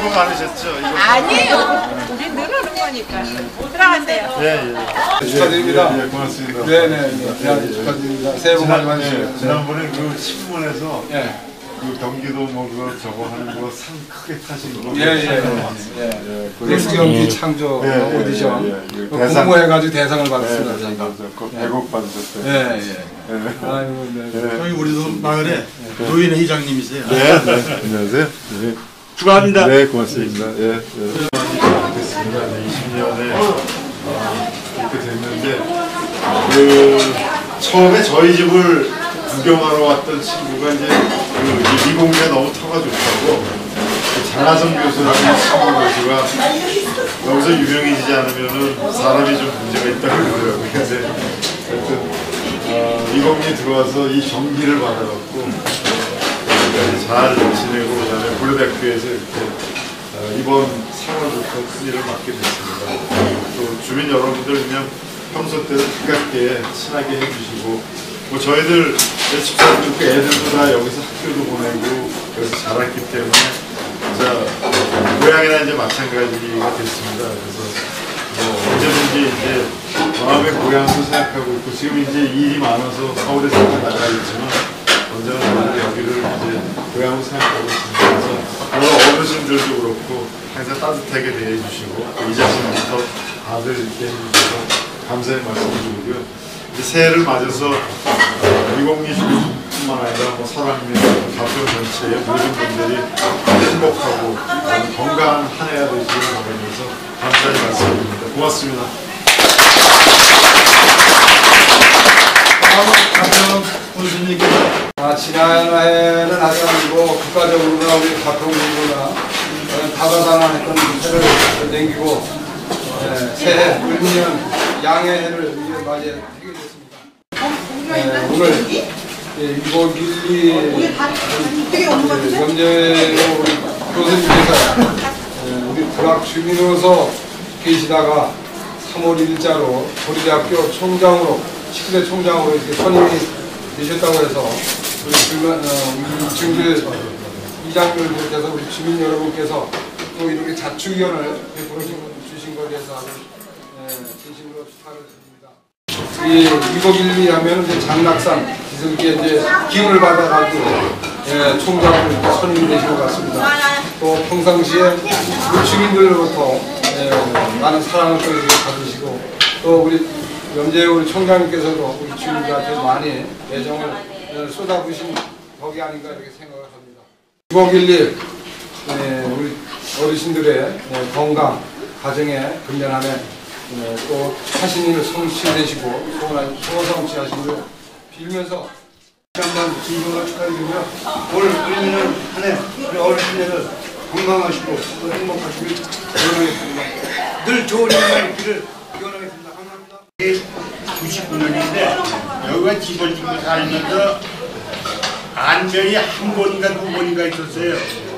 수고 많으셨죠? 이거. 아니에요. 우리 늘어는 거니까. 들어가세요. 예, 예. 축하드립니다. 예, 예, 고맙습니다. 네네. 네, 축하드립니다. 새해 복 많이 지난, 예, 받으시고요. 지난번에 그 신문에서 예. 그 경기도 뭐 그거 저거 하는 거 상 크게 타신 거. 예, 예, 예. 예. 그 넥스 경기 창조 예, 예, 오디션 예, 예. 공모해가지고 대상을 예, 받았습니다. 대상 저희가. 그 배곡 받으셨어요. 예, 예. 예. 아이고, 네. 예. 저희 우리도 마을에 노인 회 장님이세요. 네, 네. 안녕하세요. 네. 축하합니다. 네, 고맙습니다. 예, 예. 됐습니다. 20년에 이렇게 됐는데 그 처음에 저희 집을 구경하러 왔던 친구가 이제 그 미공개 너무 터가 좋다고 그 장하성 교수라는 친구 교수가 여기서 유명해지지 않으면은 사람이 좀 문제가 있다고 그러더라고요. 근데 하여튼 어, 미공개 들어와서 이 전기를 받아갖고 잘 지내고 고려대학교에서 이렇게 어, 이번 상을부터 큰 일을 맡게 됐습니다. 또 주민 여러분들 그냥 평소 때도 가깝게 친하게 해주시고 뭐 저희들 내 집사람들 그 애들도 다 여기서 학교도 보내고 그래서 자랐기 때문에 자 고향이나 이제 마찬가지가 됐습니다. 그래서 뭐 언제든지 이제 마음의 고향도 생각하고 있고 지금 이제 일이 많아서 서울에 잠깐 나가겠지만 언제나 저는 여기를 이제 고향으로 생각하고 있습니다. 그래서 오늘 어르신들도 그렇고 항상 따뜻하게 대해주시고 이 자신부터 다들 이렇게 해주셔서 감사의 말씀 드리고요. 이제 새해를 맞아서 어, 미공리 주민뿐만 아니라 뭐 사랑민 가평 전체의 모든 분들이 행복하고 건강한 한 해가 되시길 바라면서 감사의 말씀드립니다. 고맙습니다. 다음은 아, 지난해는 아니고 국가적으로나 우리 가평군구나 다다다난했던 해를 남기고 예, 새해 을미년 양해해를 우리가 맞이하게 됐습니다. 예, 오늘 예, 6월 1일 염제로 우리 교수님께서 예, 우리 불학 주민으로서 계시다가 3월 1일자로 고려대학교 총장으로 19대 총장으로 이렇게 선임이 되셨다고 해서 우리 주민, 어, 우리 증들 이장님께서 우리 주민 여러분께서 또 이렇게 자축위원을 베풀어 주신 것에 대해서 아주 예, 진심으로 축하를 드립니다. 이 위복 1, 2 하면 이제 장락산 기슭에 이제 기운을 받아가지고 예, 총장으로 이렇게 선임이 되신 것 같습니다. 또 평상시에 우리 주민들로부터 예, 많은 사랑을 또 받으시고 또 우리 염재 우리 총장님께서도 우리 주민들한테 많이 애정을 예, 쏟아부신 덕이 아닌가 이렇게 생각을 합니다. 위복 1, 2 예, 우리 어르신들의 예, 건강, 가정의 건전함에 예, 또 하시는 성취되시고 소원 소원 성취하시기를 빌면서 다시 한번 진심으로 축하드리고요. 올 우리는 한해 우리 어르신들 건강하시고 또 행복하시길 기원하겠습니다. 늘 좋은 일만 있기를 기원하겠습니다. 감사합니다. 99년인데 여기가 집을 짓고 살면서 안면이 한 번인가 두 번인가 있었어요.